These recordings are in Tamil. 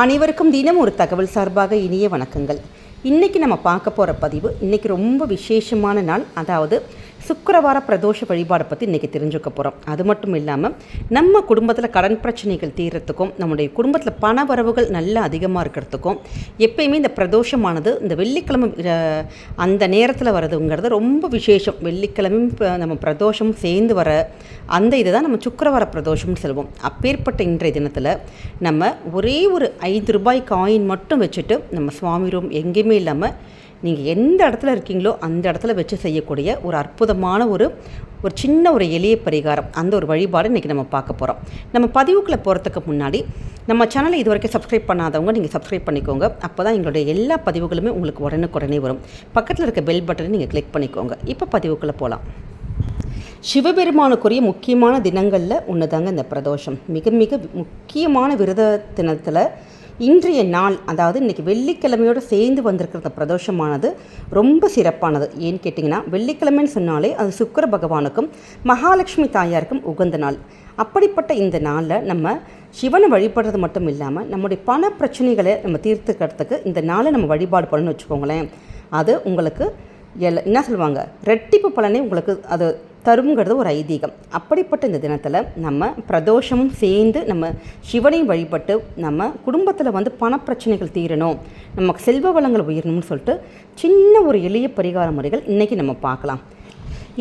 அனைவருக்கும் தினம் ஒரு தகவல் சார்பாக இனிய வணக்கங்கள். இன்றைக்கி நம்ம பார்க்க போகிற பதிவு இன்றைக்கி ரொம்ப விசேஷமான நாள். அதாவது சுக்கரவார பிரதோஷ வழிபாடை பற்றி இன்றைக்கி தெரிஞ்சுக்க போகிறோம் அது மட்டும் இல்லாமல் நம்ம குடும்பத்தில் கடன் பிரச்சனைகள் தீர்றதுக்கும் நம்முடைய குடும்பத்தில் பண வரவுகள் நல்லா அதிகமாக இருக்கிறதுக்கும் எப்பயுமே இந்த பிரதோஷமானது இந்த வெள்ளிக்கிழமை அந்த நேரத்தில் வரதுங்கிறது ரொம்ப விசேஷம். வெள்ளிக்கிழமையும் நம்ம பிரதோஷம் சேர்ந்து வர அந்த இதை தான் நம்ம சுக்கரவார பிரதோஷம்னு சொல்லுவோம். அப்பேற்பட்ட இன்றைய தினத்தில் நம்ம ஒரே ஒரு ஐந்து ரூபாய் காயின் மட்டும் வச்சுட்டு நம்ம சுவாமி ரூம் எங்கேயுமே இல்லாமல் நீங்கள் எந்த இடத்துல இருக்கீங்களோ அந்த இடத்துல வச்சு செய்யக்கூடிய ஒரு அற்புதமான ஒரு ஒரு சின்ன ஒரு எளிய பரிகாரம். அந்த ஒரு வழிபாடு இன்றைக்கி நம்ம பார்க்க போகிறோம் நம்ம பதிவுக்குள்ளே போகிறதுக்கு முன்னாடி நம்ம சேனலை இது வரைக்கும் சப்ஸ்கிரைப் பண்ணாதவங்க நீங்கள் சப்ஸ்கிரைப் பண்ணிக்கோங்க. அப்போ தான் எங்களுடைய எல்லா பதிவுகளுமே உங்களுக்கு உடனுக்குடனே வரும். பக்கத்தில் இருக்க பெல் பட்டனை நீங்கள் கிளிக் பண்ணிக்கோங்க. இப்போ பதிவுக்குள்ளே போகலாம் சிவபெருமானுக்குரிய முக்கியமான தினங்களில் ஒன்று தாங்க இந்த பிரதோஷம். மிக மிக முக்கியமான விரத தினத்தில் இன்றைய நாள் அதாவது இன்றைக்கி வெள்ளிக்கிழமையோடு சேர்ந்து வந்திருக்கிற பிரதோஷமானது ரொம்ப சிறப்பானது. ஏன்னு கேட்டிங்கன்னா வெள்ளிக்கிழமைன்னு சொன்னாலே அது சுக்கிர பகவானுக்கும் மகாலட்சுமி தாயாருக்கும் உகந்த நாள். அப்படிப்பட்ட இந்த நாளில் நம்ம சிவனை வழிபடுறது மட்டும் இல்லாமல் நம்முடைய பண பிரச்சனைகளை நம்ம தீர்த்துக்கிறதுக்கு இந்த நாளை நம்ம வழிபாடு பண்ணணும்னு வச்சுக்கோங்களேன். அது உங்களுக்கு எல்ல என்ன சொல்லுவாங்க? ரெட்டிப்பு பலனே உங்களுக்கு அது தருங்கிறது ஒரு ஐதீகம். அப்படிப்பட்ட இந்த தினத்தில் நம்ம பிரதோஷமும் சேர்ந்து நம்ம சிவனையும் வழிபட்டு நம்ம குடும்பத்தில் வந்து பணப்பிரச்சனைகள் தீரணும் நமக்கு செல்வ வளங்கள் உயரணும்னு சொல்லிட்டு சின்ன ஒரு எளிய பரிகார முறைகள் இன்றைக்கி நம்ம பார்க்கலாம்.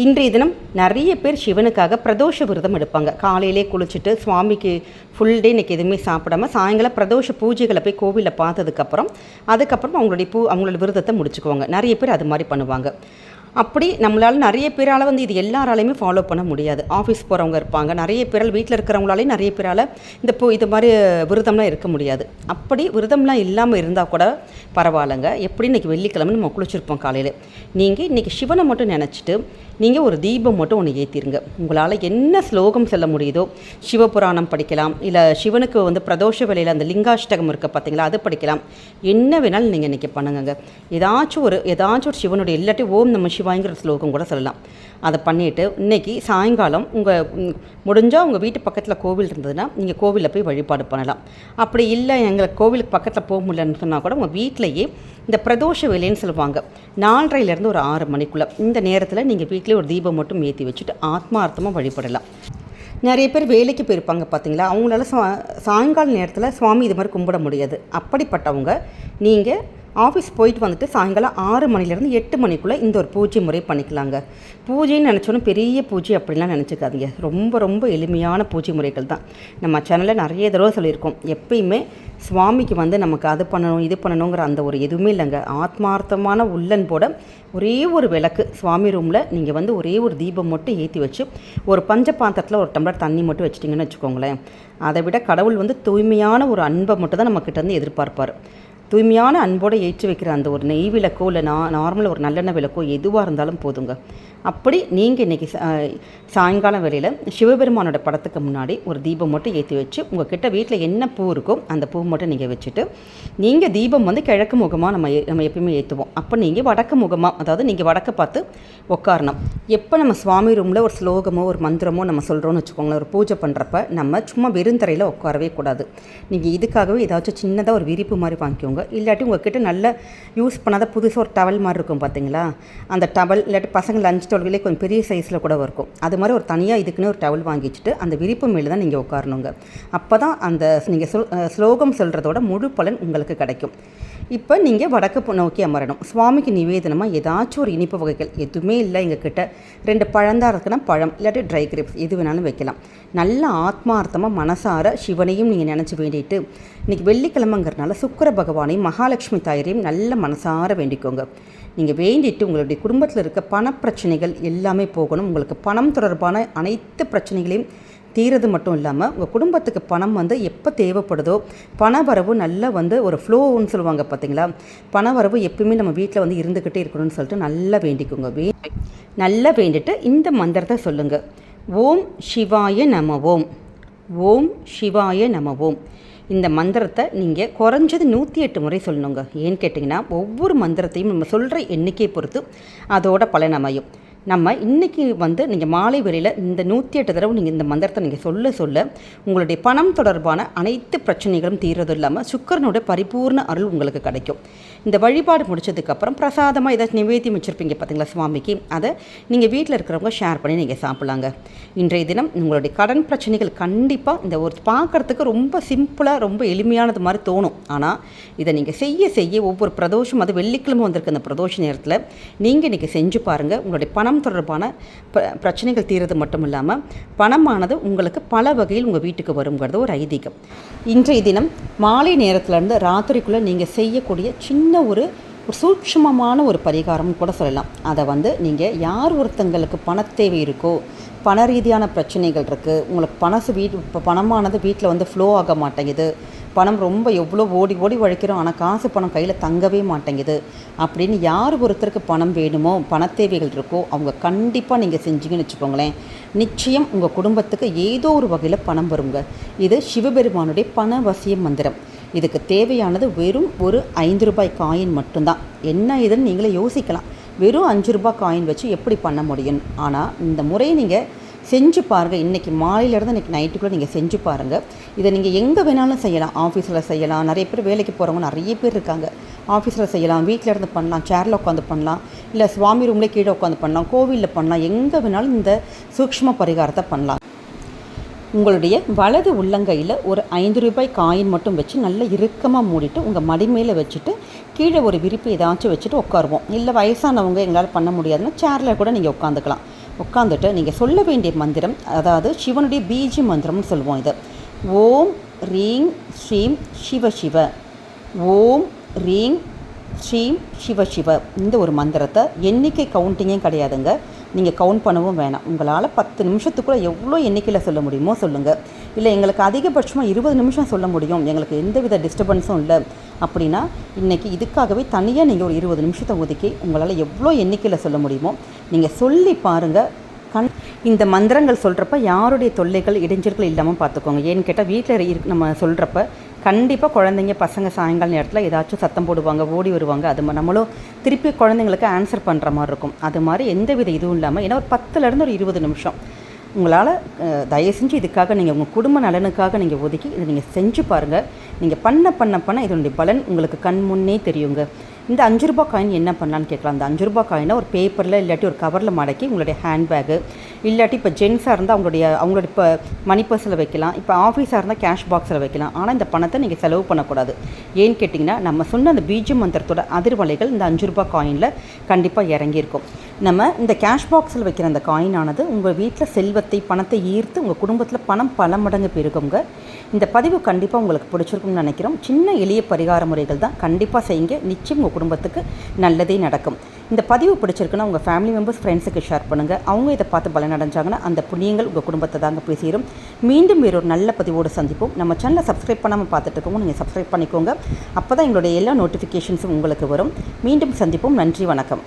இன்றைய தினம் நிறைய பேர் சிவனுக்காக பிரதோஷ விரதம் எடுப்பாங்க. காலையிலே குளிச்சுட்டு சுவாமிக்கு ஃபுல் டே இன்றைக்கி எதுவுமே சாப்பிடாம சாயங்காலம் பிரதோஷ பூஜைகளை போய் கோவிலில் பார்த்ததுக்கப்புறம் அதுக்கப்புறம் அவங்களுடைய பூ அவங்களோட விரதத்தை முடிச்சுக்குவாங்க. நிறைய பேர் அது மாதிரி பண்ணுவாங்க. அப்படி நம்மளால் நிறைய பேரால் வந்து இது எல்லாராலையுமே ஃபாலோ பண்ண முடியாது. ஆஃபீஸ் போகிறவங்க இருப்பாங்க. நிறைய பேரால் வீட்டில் இருக்கிறவங்களாலையும் நிறைய பேரால் இந்த போ இது மாதிரி விரதம்லாம் இருக்க முடியாது. அப்படி விரதம்லாம் இல்லாமல் இருந்தால் கூட பரவாயில்லைங்க. எப்படி இன்றைக்கி வெள்ளிக்கிழமை நம்ம குளிச்சிருப்போம் காலையில். நீங்கள் இன்றைக்கி சிவனை மட்டும் நினச்சிட்டு நீங்கள் ஒரு தீபம் மட்டும் ஒன்று ஏற்றிருங்க உங்களால் என்ன ஸ்லோகம் சொல்ல முடியுதோ சிவபுராணம் படிக்கலாம் இல்லை சிவனுக்கு வந்து பிரதோஷ வேலையில் அந்த லிங்காஷ்டகம் இருக்குது பார்த்தீங்களா அது படிக்கலாம். என்ன வேணாலும் நீங்கள் இன்றைக்கி பண்ணுங்க ஏதாச்சும் ஒரு ஏதாச்சும் ஒரு சிவனுடைய இல்லாட்டி ஓம் நம்ம சிவாய்ங்கிற ஸ்லோகம் கூட சொல்லலாம். அதை பண்ணிவிட்டு இன்னைக்கு சாயங்காலம் உங்கள் முடிஞ்சால் உங்கள் வீட்டு பக்கத்தில் கோவில் இருந்ததுன்னா நீங்கள் கோவிலில் போய் வழிபாடு பண்ணலாம். அப்படி இல்லை எங்களை கோவிலுக்கு பக்கத்தில் போக முடியலன்னு சொன்னால் கூட உங்கள் வீட்டிலையே இந்த பிரதோஷ வேலைன்னு சொல்லுவாங்க. நாலரையிலேருந்து ஒரு ஆறு மணிக்குள்ளே இந்த நேரத்தில் நீங்கள் வீட்டிலே ஒரு தீபம் மட்டும் ஏற்றி வச்சுட்டு ஆத்மார்த்தமாக வழிபடலாம். நிறைய பேர் வேலைக்கு போயிருப்பாங்க பார்த்தீங்களா அவங்களால சா சாயங்கால நேரத்தில் சுவாமி இது மாதிரி கும்பிட முடியாது. அப்படிப்பட்டவங்க நீங்கள் ஆஃபீஸ் போயிட்டு வந்துட்டு சாயங்காலம் ஆறு மணிலேருந்து எட்டு மணிக்குள்ளே இந்த ஒரு பூஜை முறை பண்ணிக்கலாங்க. பூஜைன்னு நினச்சோன்னா பெரிய பூஜை அப்படிலாம் நினச்சிக்காதீங்க. ரொம்ப ரொம்ப எளிமையான பூஜை முறைகள் தான். நம்ம சேனலில் நிறைய தடவை சொல்லியிருக்கோம். எப்பயுமே சுவாமிக்கு வந்து நமக்கு அது பண்ணணும் இது பண்ணணுங்கிற அந்த ஒரு எதுவுமே இல்லைங்க. ஆத்மார்த்தமான உள்ளன்போட ஒரே ஒரு விளக்கு சுவாமி ரூமில் நீங்கள் வந்து ஒரே ஒரு தீபம் மட்டும் ஏற்றி வச்சு ஒரு பஞ்ச பாத்திரத்தில் ஒரு டம்ளர் தண்ணி மட்டும் வச்சிட்டிங்கன்னு வச்சுக்கோங்களேன். அதை விட கடவுள் வந்து தூய்மையான ஒரு அன்பை மட்டும் தான் நம்மக்கிட்ட இருந்து எதிர்பார்ப்பார். தூய்மையான அன்போடு ஏற்றி வைக்கிற அந்த ஒரு நெய் விளக்கோ இல்லை நான் நார்மல் ஒரு நல்லெண்ணெய் விளக்கோ எதுவாக இருந்தாலும் போதுங்க. அப்படி நீங்கள் இன்றைக்கி சாயங்காலம் வேலையில் சிவபெருமானோட படத்துக்கு முன்னாடி ஒரு தீபம் மட்டும் ஏற்றி வச்சு உங்கள் கிட்ட வீட்டில் என்ன பூ இருக்கோ அந்த பூ மட்டும் நீங்கள் வச்சுட்டு நீங்கள் தீபம் வந்து கிழக்கு முகமாக நம்ம ஏ- நம்ம எப்பயுமே ஏற்றுவோம் அப்போ நீங்கள் வடக்கு முகமாக அதாவது நீங்கள் வடக்க பார்த்து உட்காரணும் எப்போ நம்ம சுவாமி ரூமில் ஒரு ஸ்லோகமோ ஒரு மந்திரமோ நம்ம சொல்கிறோன்னு வச்சுக்கோங்களேன் ஒரு பூஜை பண்ணுறப்ப நம்ம சும்மா வெறுந்தரையில் உட்காரவே கூடாது. நீங்கள் இதுக்காகவே ஏதாச்சும் சின்னதாக ஒரு விரிப்பு மாதிரி வாங்கிக்கோங்க. இல்லாட்டி உங்ககிட்ட நல்ல யூஸ் பண்ணாத புதுசாக ஒரு டவல் மாதிரி இருக்கும் பார்த்தீங்களா அந்த டவல் இல்லாட்டி பசங்க லஞ்ச் டவல்களே கொஞ்சம் பெரிய சைஸில் கூட இருக்கும் அது மாதிரி ஒரு தனியாக இதுக்குன்னு ஒரு டவல் வாங்கி வச்சுட்டு அந்த விரிப்பு மேலே தான் நீங்கள் உட்காரணுங்க. அப்போ தான் அந்த நீங்கள் சொல் ஸ்லோகம் சொல்கிறதோட முழு பலன் உங்களுக்கு கிடைக்கும். இப்போ நீங்கள் வடக்கு நோக்கி அமரணும் சுவாமிக்கு நிவேதனமாக ஏதாச்சும் ஒரு இனிப்பு வகைகள் எதுவுமே இல்லை எங்கள் கிட்ட ரெண்டு பழந்தாக இருக்குன்னா பழம் இல்லாட்டி ட்ரை கிரேப்ஸ் எது வேணாலும் வைக்கலாம். நல்ல ஆத்மார்த்தமாக மனசார சிவனையும் நீங்கள் நினச்சி வேண்டிட்டு இன்றைக்கி வெள்ளிக்கிழமைங்கிறனால சுக்கிர பகவானையும் மகாலட்சுமி தாயரையும் நல்ல மனசார வேண்டிக்கோங்க. நீங்கள் வேண்டிட்டு உங்களுடைய குடும்பத்தில் இருக்க பணப்பிரச்சனைகள் எல்லாமே போகணும். உங்களுக்கு பணம் தொடர்பான அனைத்து பிரச்சனைகளையும் தீரது மட்டும் இல்லாமல் உங்கள் குடும்பத்துக்கு பணம் வந்து எப்போ தேவைப்படுதோ பண வரவு நல்லா வந்து ஒரு ஃப்ளோன்னு சொல்லுவாங்க பார்த்தீங்களா பண வரவு எப்பயுமே நம்ம வீட்டில் வந்து இருந்துக்கிட்டே இருக்கணும்னு சொல்லிட்டு நல்லா வேண்டிக்கோங்க. வே நல்லா வேண்டிட்டு இந்த மந்திரத்தை சொல்லுங்கள் ஓம் சிவாய நம ஓம். ஓம் சிவாய நம ஓம். இந்த மந்திரத்தை நீங்கள் குறைஞ்சது நூற்றி எட்டு முறை சொல்லணுங்க. ஏன்னு கேட்டிங்கன்னா ஒவ்வொரு மந்திரத்தையும் நம்ம சொல்கிற எண்ணிக்கையை பொறுத்து அதோட பலன் அமையும். நம்ம இன்றைக்கி வந்து நீங்கள் மாலை வேளையில் இந்த நூற்றி எட்டு தடவை நீங்கள் இந்த மந்திரத்தை நீங்கள் சொல்ல சொல்ல உங்களுடைய பணம் தொடர்பான அனைத்து பிரச்சனைகளும் தீர்றது இல்லாமல் சுக்கரனுடைய பரிபூர்ண அருள் உங்களுக்கு கிடைக்கும். இந்த வழிபாடு முடிச்சதுக்கப்புறம் பிரசாதமாக ஏதாச்சும் நிவேத்தியம் வச்சுருப்பீங்க பார்த்தீங்களா சுவாமிக்கு? அதை நீங்கள் வீட்டில் இருக்கிறவங்க ஷேர் பண்ணி நீங்கள் சாப்பிட்லாங்க. இன்றைய தினம் உங்களுடைய கடன் பிரச்சனைகள் கண்டிப்பாக இந்த ஒரு பார்க்குறதுக்கு ரொம்ப சிம்பிளாக ரொம்ப எளிமையானது மாதிரி தோணும். ஆனால் இதை நீங்கள் செய்ய செய்ய ஒவ்வொரு பிரதோஷம் அது வெள்ளிக்கிழமை வந்திருக்க அந்த பிரதோஷ நேரத்தில் நீங்கள் இன்றைக்கி செஞ்சு பாருங்கள் உங்களுடைய பணம் தொடர்பான ப பிரச்சனைகள் தீர்றது மட்டும் இல்லாமல் பணமானது உங்களுக்கு பல வகையில் உங்கள் வீட்டுக்கு வருங்கிறது ஒரு ஐதீகம். இன்றைய தினம் மாலை நேரத்துலேருந்து ராத்திரிக்குள்ளே நீங்கள் செய்யக்கூடிய சின்ன ஒரு ஒரு சூட்சமமான ஒரு பரிகாரம் கூட சொல்லலாம். அதை வந்து நீங்கள் யார் ஒருத்தங்களுக்கு பணத்தேவை இருக்கோ பண ரீதியான பிரச்சனைகள் இருக்குது உங்களுக்கு பணசு வீட் இப்போ பணமானது வீட்டில் வந்து ஃப்ளோ ஆக மாட்டேங்குது பணம் ரொம்ப எவ்வளோ ஓடி ஓடி உழைக்கிறோம் ஆனால் காசு பணம் கையில் தங்கவே மாட்டேங்குது அப்படின்னு யார் ஒருத்தருக்கு பணம் வேணுமோ பணத்தேவைகள் இருக்கோ அவங்க கண்டிப்பாக நீங்கள் செஞ்சீங்கன்னு வச்சுக்கோங்களேன். நிச்சயம் உங்கள் குடும்பத்துக்கு ஏதோ ஒரு வகையில் பணம் வருங்க. இது சிவபெருமானுடைய பணவசிய மந்திரம். இதுக்கு தேவையானது வெறும் ஒரு ஐந்து ரூபாய் காயின் மட்டும்தான். என்ன இதுன்னு நீங்களே யோசிக்கலாம். வெறும் அஞ்சு ரூபாய் காயின் வச்சு எப்படி பண்ண முடியும்? ஆனால் இந்த முறையை நீங்கள் செஞ்சு பாருங்கள் இன்றைக்கி மாலையிலேருந்து இன்றைக்கி நைட்டுக்குள்ளே நீங்கள் செஞ்சு பாருங்கள் இதை நீங்கள் எங்கே வேணாலும் செய்யலாம். ஆஃபீஸில் செய்யலாம். நிறைய பேர் வேலைக்கு போகிறவங்க நிறைய பேர் இருக்காங்க. ஆஃபீஸில் செய்யலாம். வீட்டில் இருந்து பண்ணலாம். சேரில் உட்காந்து பண்ணலாம். இல்லை சுவாமி ரூம்லேயே கீழே உட்காந்து பண்ணலாம் கோவிலில் பண்ணலாம் எங்கே வேணாலும் இந்த சூக்ஷ்ம பரிகாரத்தை பண்ணலாம். உங்களுடைய வலது உள்ளங்கையில் ஒரு ஐந்து ரூபாய் காயின் மட்டும் வச்சு நல்லா இறுக்கமாக மூடிட்டு உங்கள் மடி மேலே வச்சுட்டு கீழே ஒரு விரிப்பு ஏதாச்சும் வச்சுட்டு உட்காருவோம். இல்லை வயசானவங்க எங்களால் பண்ண முடியாதுன்னா சேரில் கூட நீங்கள் உட்காந்துக்கலாம். உட்காந்துட்டு நீங்கள் சொல்ல வேண்டிய மந்திரம் அதாவது சிவனுடைய பீஜி மந்திரம்னு சொல்லுவோம் இது. ஓம் ரீங் ஸ்ரீம் சிவ சிவ. ஓம் ரீங் ஸ்ரீம் சிவ சிவ இந்த ஒரு மந்திரத்தை எண்ணிக்கை கவுண்டிங்கே கிடையாதுங்க. நீங்கள் கவுண்ட் பண்ணவும் வேணாம். உங்களால் பத்து நிமிஷத்துக்குள்ளே எவ்வளோ எண்ணிக்கையில் சொல்ல முடியுமோ சொல்லுங்கள் இல்லை எங்களுக்கு அதிகபட்சமாக இருபது நிமிஷம் சொல்ல முடியும். எங்களுக்கு எந்தவித டிஸ்டர்பன்ஸும் இல்லை. அப்படின்னா இன்றைக்கி இதுக்காகவே தனியாக நீங்கள் ஒரு இருபது நிமிஷத்தை ஒதுக்கி உங்களால் எவ்வளோ எண்ணிக்கையில் சொல்ல முடியுமோ நீங்கள் சொல்லி பாருங்கள் கண் இந்த மந்திரங்கள் சொல்கிறப்ப யாருடைய தொல்லைகள் இடைஞ்சல்கள் இல்லாமல் பார்த்துக்கோங்க ஏன்னு கேட்டால் வீட்டில் இரு நம்ம சொல்கிறப்ப கண்டிப்பாக குழந்தைங்க பசங்க சாயங்கால நேரத்தில் ஏதாச்சும் சத்தம் போடுவாங்க ஓடி வருவாங்க. அது நம்மளும் திருப்பி குழந்தைங்களுக்கு ஆன்சர் பண்ணுற மாதிரி இருக்கும். அது மாதிரி எந்த வித இதுவும் இல்லாமல் ஏன்னா ஒரு பத்துலேருந்து ஒரு இருபது நிமிஷம். உங்களால் தயவு செஞ்சு இதுக்காக நீங்கள் உங்கள் குடும்ப நலனுக்காக நீங்கள் ஒதுக்கி இதை நீங்கள் செஞ்சு பாருங்கள் நீங்கள் பண்ண பண்ண பண்ண இதனுடைய பலன் உங்களுக்கு கண் முன்னே தெரியுங்க. இந்த அஞ்சு ரூபா காயின் என்ன பண்ணலான்னு கேட்கலாம். அந்த அஞ்சு ரூபா காயினை ஒரு பேப்பரில் இல்லாட்டி ஒரு கவரில் மடக்கி உங்களுடைய ஹேண்ட்பேக்கு இல்லாட்டி இப்போ ஜென்ஸாக இருந்தால் அவங்களுடைய அவங்களுடைய இப்போ மணி பர்ஸில் வைக்கலாம். இப்போ ஆஃபீஸாக இருந்தால் கேஷ் பாக்ஸில் வைக்கலாம். ஆனால் இந்த பணத்தை நீங்கள் செலவு பண்ணக்கூடாது. ஏன்னு கேட்டிங்கன்னா நம்ம சொன்ன அந்த பீஜ மந்திரத்தோட அதிர்வலைகள் இந்த அஞ்சு ரூபா காயினில் கண்டிப்பாக இறங்கியிருக்கும். நம்ம இந்த கேஷ் பாக்ஸில் வைக்கிற அந்த காயினானது உங்கள் வீட்டில் செல்வத்தை பணத்தை ஈர்த்து உங்கள் குடும்பத்தில் பணம் பல மடங்கு பெருகுங்க. இந்த பதிவு கண்டிப்பாக உங்களுக்கு பிடிச்சிருக்கும்னு நினைக்கிறோம். சின்ன எளிய பரிகார முறைகள் தான். கண்டிப்பாக செய்யுங்க. நிச்சயம் உங்கள் குடும்பத்துக்கு நல்லதே நடக்கும். இந்த பதிவு பிடிச்சிருக்குன்னா உங்கள் ஃபேமிலி மெம்பர்ஸ் ஃப்ரெண்ட்ஸுக்கு ஷேர் பண்ணுங்கள் அவங்க இதை பார்த்து பலன் அடைஞ்சாங்கன்னா அந்த புண்ணியங்கள் உங்கள் குடும்பத்தை தாங்க போய் சேரும். மீண்டும் ஒரு நல்ல பதிவோடு சந்திப்போம். நம்ம சேனலை சப்ஸ்கிரைப் பண்ணாமல் பார்த்துட்டு இருக்கோம் நீங்கள் சப்ஸ்கிரைப் பண்ணிக்கோங்க. அப்போ தான் எங்களுடைய எல்லா நோட்டிஃபிகேஷன்ஸும் உங்களுக்கு வரும். மீண்டும் சந்திப்போம். நன்றி வணக்கம்.